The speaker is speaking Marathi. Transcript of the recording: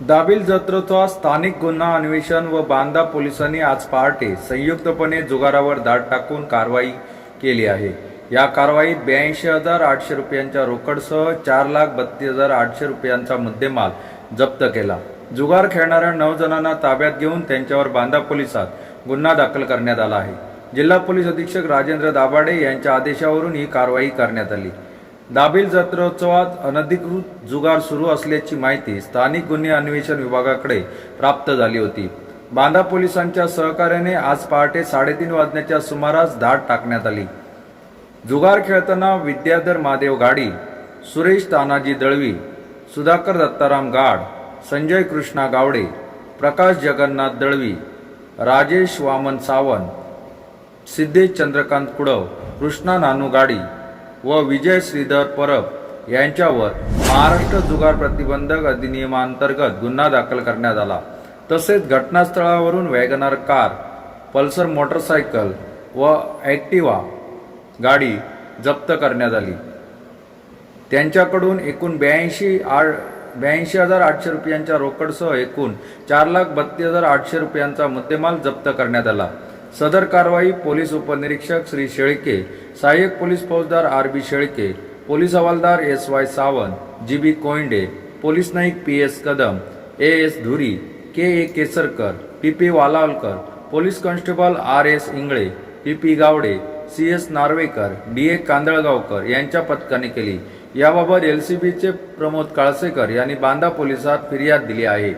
दाबिल जत्रोत्सवात स्थानिक गुन्हा अन्वेषण व बांदा पोलिसांनी आज पहाटे संयुक्तपणे जुगारावर दाट टाकून कारवाई केली आहे. या कारवाईत ब्याऐंशी हजार आठशे रुपयांच्या रोकडसह चार लाख बत्तीस हजार आठशे रुपयांचा मुद्देमाल जप्त केला. जुगार खेळणाऱ्या नऊ जणांना ताब्यात घेऊन त्यांच्यावर बांदा पोलिसात गुन्हा दाखल करण्यात आला आहे. जिल्हा पोलीस अधीक्षक राजेंद्र दाभाडे यांच्या आदेशावरून ही कारवाई करण्यात आली. दाबील जत्रोत्सवात अनधिकृत जुगार सुरू असल्याची माहिती स्थानिक गुन्हे अन्वेषण विभागाकडे प्राप्त झाली होती. बांदा पोलिसांच्या सहकार्याने आज पहाटे साडेतीन वाजण्याच्या सुमारास धाड टाकण्यात आली. जुगार खेळताना विद्याधर महादेव गाडी सुरेश तानाजी दळवी सुधाकर दत्ताराम गाड संजय कृष्णा गावडे प्रकाश जगन्नाथ दळवी राजेश वामन सावंत सिद्धेश चंद्रकांत कुडव कृष्णा नानू गाडी व विजय श्रीधर परब यांच्यावर महाराष्ट्र जुगार प्रतिबंधक अधिनियमांतर्गत गुन्हा दाखल करण्यात आला. तसेच घटनास्थळावरून wagon R car Pulsar motorcycle व ॲक्टिवा गाडी जप्त करण्यात आली. त्यांच्याकडून एकूण ब्याऐंशी आठ ब्याऐंशी हजार आठशे रुपयांच्या रोकडसह एकूण चार लाख बत्तीस हजार आठशे रुपयांचा मुद्देमाल जप्त करण्यात आला. सदर कारवाई पोलीस उपनिरीक्षक श्री शेळके सहाय्यक पोलीस फौजदार आर बी शेळके पोलीस हवालदार S Y Sawant G B Koyande police Naik P S Kadam A S Dhuri K A Kesarkar P P Walawalkar police constable R S Ingle P P Gawade C S Narvekar D A Kandalgaonkar यांच्या पथकाने केली. याबाबत एल सी बीचे प्रमोद काळसेकर यांनी बांदा पोलिसात फिर्याद दिली आहे.